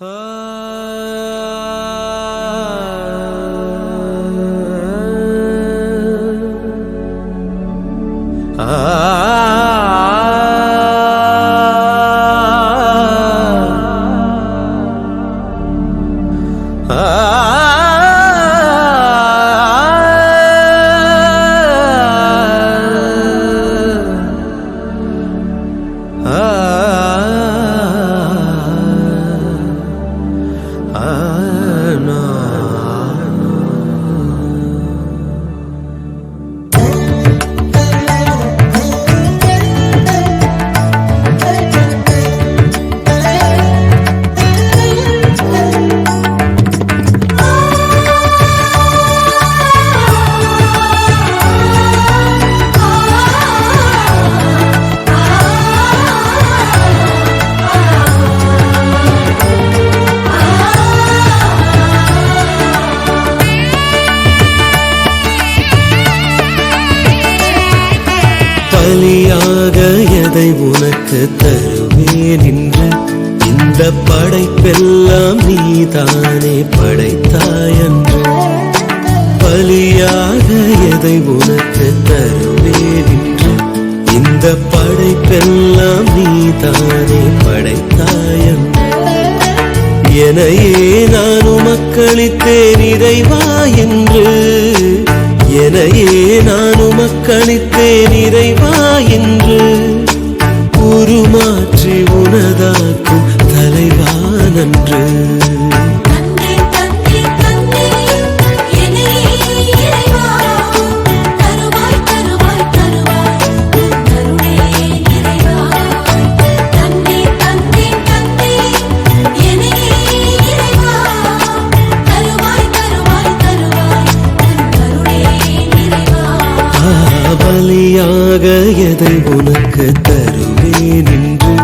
பலியாக அதை உனக்கு தருவேன் என்று. இந்த படைப்பெல்லாம் நீதானே படைத்தாயன்று பலியாக எதை உனக்கு தருவேன் என்று. இந்த படைப்பெல்லாம் நீதானே படைத்தாயன்று எனையே நான் உமக்களித்தேன் இறைவா என்று. எனையே நான் உமக்களித்தேன் இறைவா என்று. உருமாற்றி உனதாக்கும் தலைவா நன்று. பலியாக எதை உனக்கு தருவேன் என்று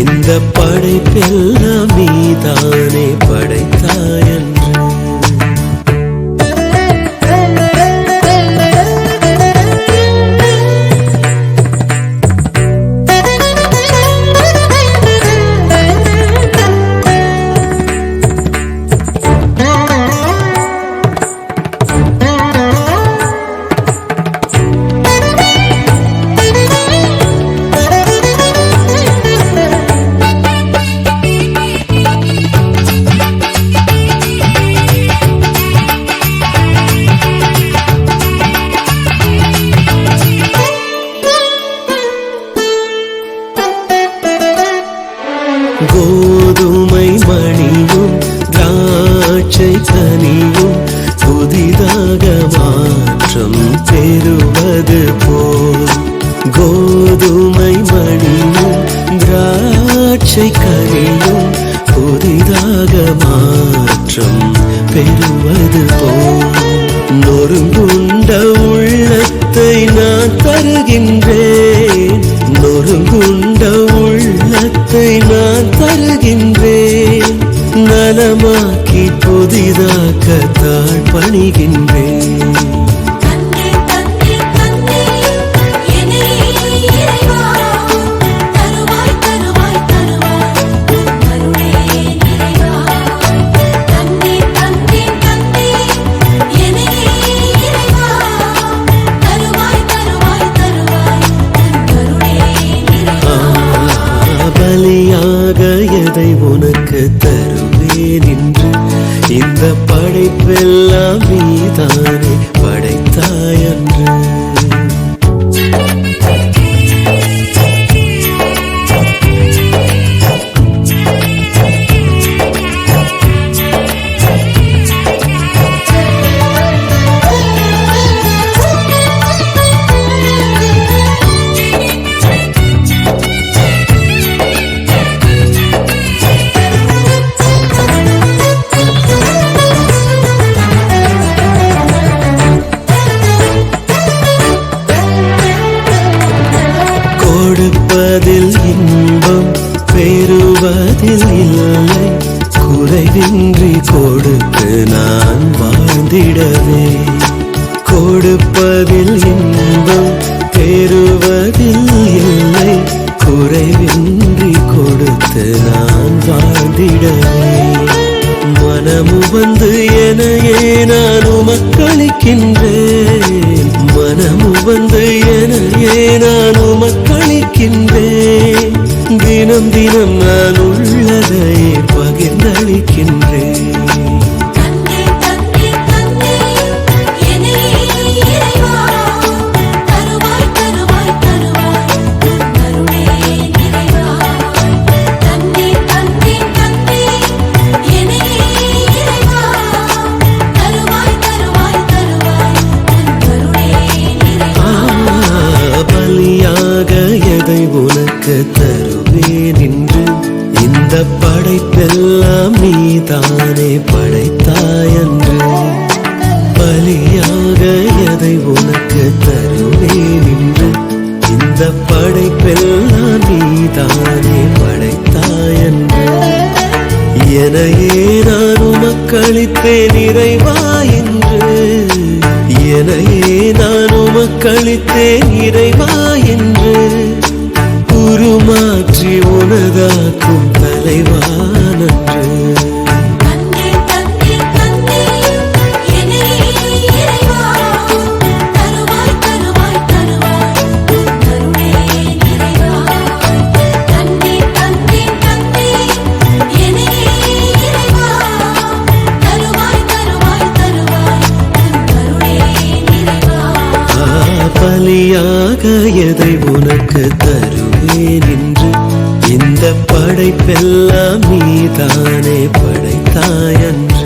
இந்த படைப்பெல்லாம் நீதானே படைத்தாயன்று திராட்சை கனியும் புதிதாக மாற்றம் பெறுவது போல். நொறுங்குண்ட உள்ளத்தை நான் தருகின்றேன். நொறுங்குண்ட உள்ளத்தை நான் தருகின்றேன். நலமாக்கி புதிதாக்க தாழ் பணிகின்றேன் படைப்பெல்லாம் நீதானே படைத்தாயன்று தினம் தினம் நான் உள்ளதை பகிர்ந்தளிக்கின்றேன். தானே படைத்தாயன்று பலியாக எதை உனக்கு தருவேன் என்று இந்த படைப்பெல்லாம் நீதானே படைத்தாயன்று எனையே நான் உமக்களித்தேன் இறைவா என்று எனையே நான் உமக்களித்தேன் இறைவா என்று உருமாற்றி உனதாக்கும் தலைவா எதை உனக்கு தருவேன் என்று. இந்த படைப்பெல்லாம் நீதானே படைத்தாயன்று